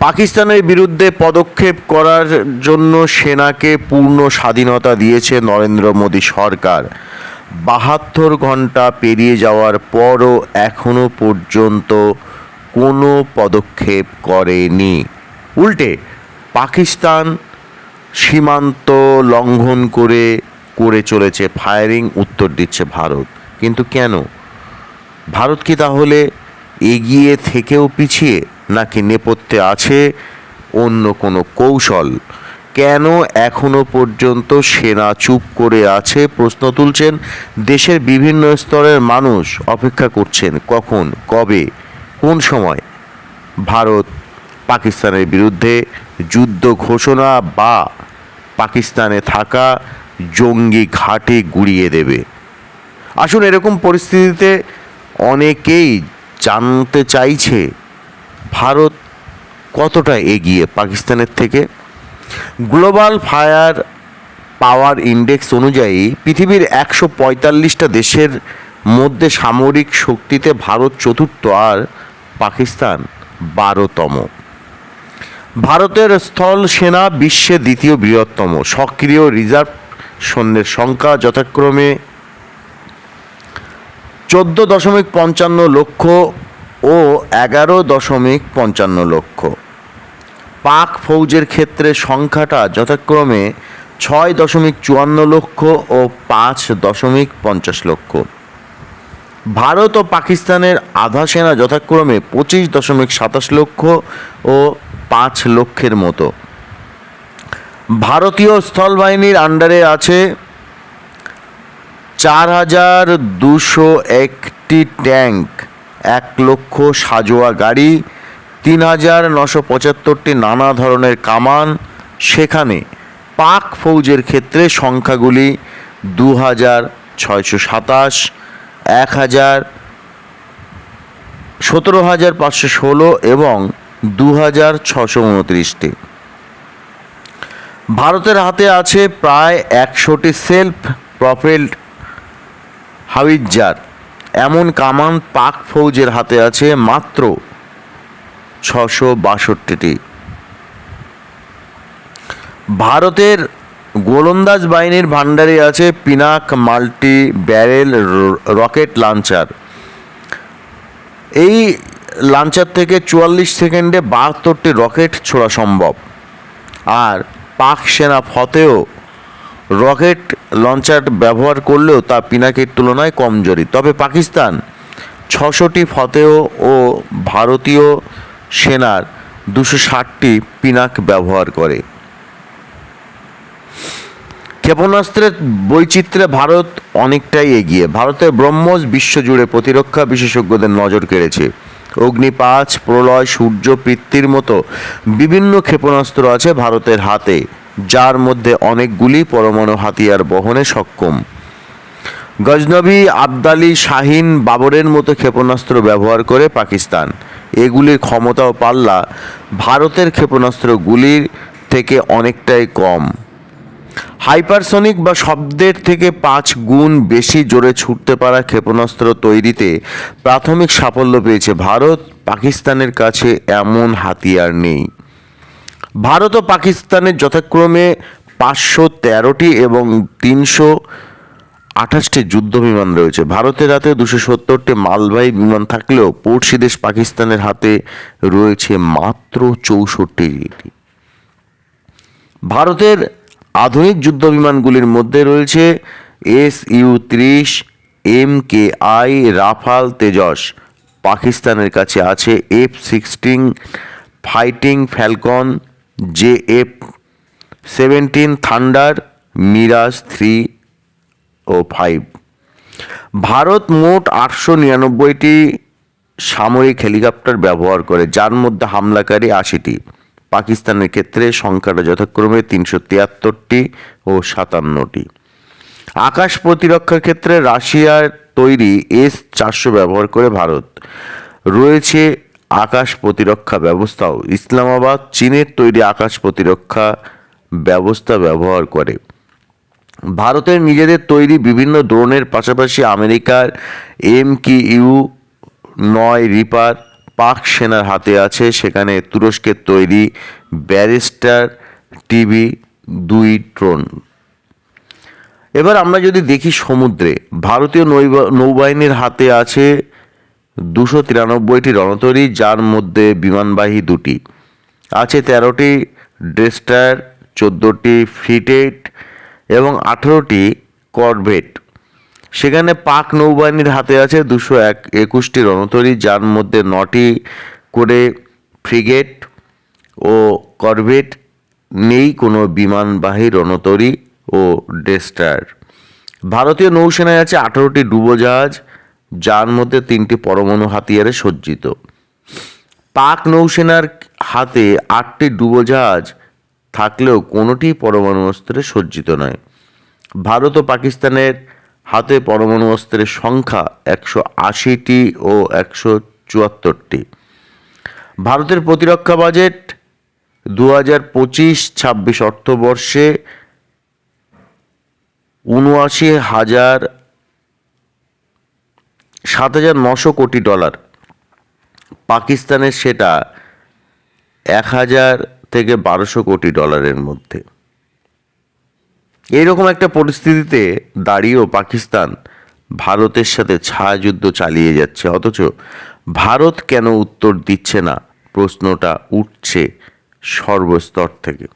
পাকিস্তানের বিরুদ্ধে পদক্ষেপ করার জন্য সেনাকে পূর্ণ স্বাধীনতা দিয়েছে নরেন্দ্র মোদী সরকার। বাহাত্তর ঘণ্টা পেরিয়ে যাওয়ার পরও এখনও পর্যন্ত কোনো পদক্ষেপ করেনি। উল্টে, পাকিস্তান সীমান্ত লঙ্ঘন করে করে চলেছে ফায়ারিং উত্তর দিচ্ছে ভারত। কিন্তু কেন? ভারত কি তাহলে এগিয়ে থেকেও পিছিয়ে? নাকি নেপথ্যে আছে অন্য কোনো কৌশল? কেন এখনও পর্যন্ত সেনা চুপ করে আছে? প্রশ্ন তুলছেন দেশের বিভিন্ন স্তরের মানুষ অপেক্ষা করছেন কখন, কবে, কোন সময়? ভারত পাকিস্তানের বিরুদ্ধে যুদ্ধ ঘোষণা বা পাকিস্তানে থাকা জঙ্গি ঘাটে গুড়িয়ে দেবে। আসুন এরকম পরিস্থিতিতে অনেকেই জানতে চাইছে ভারত কতটা এগিয়ে? পাকিস্তানের থেকে গ্লোবাল ফায়ার পাওয়ার ইন্ডেক্স অনুযায়ী পৃথিবীর একশো পঁয়তাল্লিশটা দেশের মধ্যে সামরিক শক্তিতে ভারত চতুর্থ আর পাকিস্তান বারোতম। ভারতের স্থল সেনা বিশ্বে দ্বিতীয় বৃহত্তম। সক্রিয় রিজার্ভ সৈন্যের সংখ্যা যথাক্রমে চোদ্দ দশমিক পঞ্চান্ন লক্ষ ও এগারো দশমিক পঞ্চান্ন লক্ষ। পাক ফৌজের ক্ষেত্রে সংখ্যাটা যথাক্রমে ছয় দশমিক চুয়ান্ন লক্ষ ও পাঁচ দশমিক পঞ্চাশ লক্ষ। ভারত ও পাকিস্তানের আধা সেনা যথাক্রমে পঁচিশ দশমিক সাতাশ লক্ষ ও পাঁচ লক্ষের মতো। ভারতীয় স্থলবাহিনীর আন্ডারে আছে চার হাজার দুশো একটি ট্যাঙ্ক। এক লক্ষ সাজোয়া গাড়ি, তিন হাজার নশো পঁচাত্তরটি নানা ধরনের কামান। সেখানে পাক ফৌজের ক্ষেত্রে সংখ্যাগুলি দু হাজার ছয়শো সাতাশ, এক হাজার সতেরো হাজার পাঁচশো ষোলো এবং দু হাজার ছশো উনত্রিশটি। ভারতের হাতে আছে প্রায় একশোটি সেলফ প্রফেল্ড হাউইজার এমন কামান পাক ফৌজের হাতে আছে মাত্র ছশো বাষট্টিটি। ভারতের গোলন্দাজ বাহিনীর ভাণ্ডারে আছে Pinaka multi barrel rocket launcher. এই লাঞ্চার থেকে চুয়াল্লিশ সেকেন্ডে বাহাত্তরটি রকেট ছোড়া সম্ভব। আর পাক সেনা ফতেও রকেট লঞ্চার ব্যবহার করলেও তা পিনাকের তুলনায় কমজোরি। তবে পাকিস্তান ছশোটি ফতেও ও ভারতীয় সেনার দুশো ষাটটি পিনাক ব্যবহার করে। ক্ষেপণাস্ত্রের বৈচিত্র্যে ভারত অনেকটাই এগিয়ে। ভারতের ব্রহ্মস বিশ্বজুড়ে প্রতিরক্ষা বিশেষজ্ঞদের নজর কেড়েছে। অগ্নি পাঁচ প্রলয়, সূর্য, পৃথ্বীর মতো বিভিন্ন ক্ষেপণাস্ত্র আছে ভারতের হাতে। যার মধ্যে অনেকগুলি পরমাণু হাতিয়ার বহনে সক্ষম। গজনবী আবদালি শাহিন বাবরের মতো ক্ষেপণাস্ত্র ব্যবহার করে পাকিস্তান। এগুলির ক্ষমতা ও পাল্লা ভারতের ক্ষেপণাস্ত্রগুলির থেকে অনেকটাই কম। হাইপারসনিক বা শব্দের থেকে পাঁচ গুণ বেশি জোরে ছুটতে পারা ক্ষেপণাস্ত্র তৈরিতে প্রাথমিক সাফল্য পেয়েছে ভারত। পাকিস্তানের কাছে এমন হাতিয়ার নেই। ভারত ও পাকিস্তানের যথাক্রমে পাঁচশো তেরোটি এবং তিনশো আঠাশটি যুদ্ধ বিমান রয়েছে। ভারতের হাতে দুশো সত্তরটি মালবাহী বিমান থাকলেও পড়শি দেশ পাকিস্তানের হাতে রয়েছে মাত্র চৌষট্টিটি ভারতের আধুনিক যুদ্ধ বিমানগুলির মধ্যে রয়েছে এস ইউ ত্রিশ, M K I, Rafale Tejas. পাকিস্তানের কাছে আছে F sixteen, fighting falcon J F, seventeen thunder, Mirage three ও ফাইভ। ভারত মোট আটশো নিরানব্বইটি সামরিক হেলিকপ্টার ব্যবহার করে, যার মধ্যে হামলাকারী আশিটি। পাকিস্তানের ক্ষেত্রে সংখ্যাটা যথাক্রমে তিনশো তিয়াত্তরটি ও সাতান্নটি। আকাশ প্রতিরক্ষার ক্ষেত্রে রাশিয়ার তৈরি এস চারশো ব্যবহার করে ভারত। রয়েছে আকাশ প্রতিরক্ষা ব্যবস্থাও ইসলামাবাদ, চীনের তৈরি আকাশ প্রতিরক্ষা ব্যবস্থা ব্যবহার করে। ভারতের নিজেদের তৈরি বিভিন্ন ড্রোনের পাশাপাশি আমেরিকার এম কি ইউ নয় রিপার পাক সেনার হাতে আছে। সেখানে তুরস্কের তৈরি ব্যারিস্টার টিভি দুই ড্রোন। এবার আমরা যদি দেখি সমুদ্রে, ভারতীয় নৌবা- নৌবাহিনীর হাতে আছে দুশো তিরানব্বইটি রণতরী, যার মধ্যে বিমানবাহী দুটি। আছে তেরোটি ডেস্টার, চোদ্দোটি ফ্রিটেট এবং আঠেরোটি করভেট। সেখানে পাক নৌবাহিনীর হাতে আছে দুশো এক একুশটি রণতরী, যার মধ্যে নটি করে ফ্রিগেট ও করভেট নেই কোনো বিমানবাহী রণতরী ও ডেস্টার। ভারতীয় নৌসেনায় আছে আঠারোটি ডুবোজাহাজ যার মধ্যে তিনটি পরমাণু হাতিয়ারে সজ্জিত। পাক নৌসেনার হাতে আটটি ডুবোজাহাজ থাকলেও কোনোটি পরমাণু অস্ত্রে সজ্জিত নয়। ভারত ও পাকিস্তানের হাতে পরমাণু অস্ত্রের সংখ্যা একশো আশিটি ও একশো চুয়াত্তরটি। ভারতের প্রতিরক্ষা বাজেট দু হাজার পঁচিশ ছাব্বিশ অর্থবর্ষে উনআশি হাজার সাত হাজার নশো কোটি ডলার। পাকিস্তানের সেটা এক হাজার থেকে বারোশো কোটি ডলারের মধ্যে। এইরকম একটা পরিস্থিতিতে দাঁড়িয়েও পাকিস্তান ভারতের সাথে ছায়াযুদ্ধ চালিয়ে যাচ্ছে। অথচ ভারত কেন উত্তর দিচ্ছে না? প্রশ্নটা উঠছে সর্বস্তর থেকে।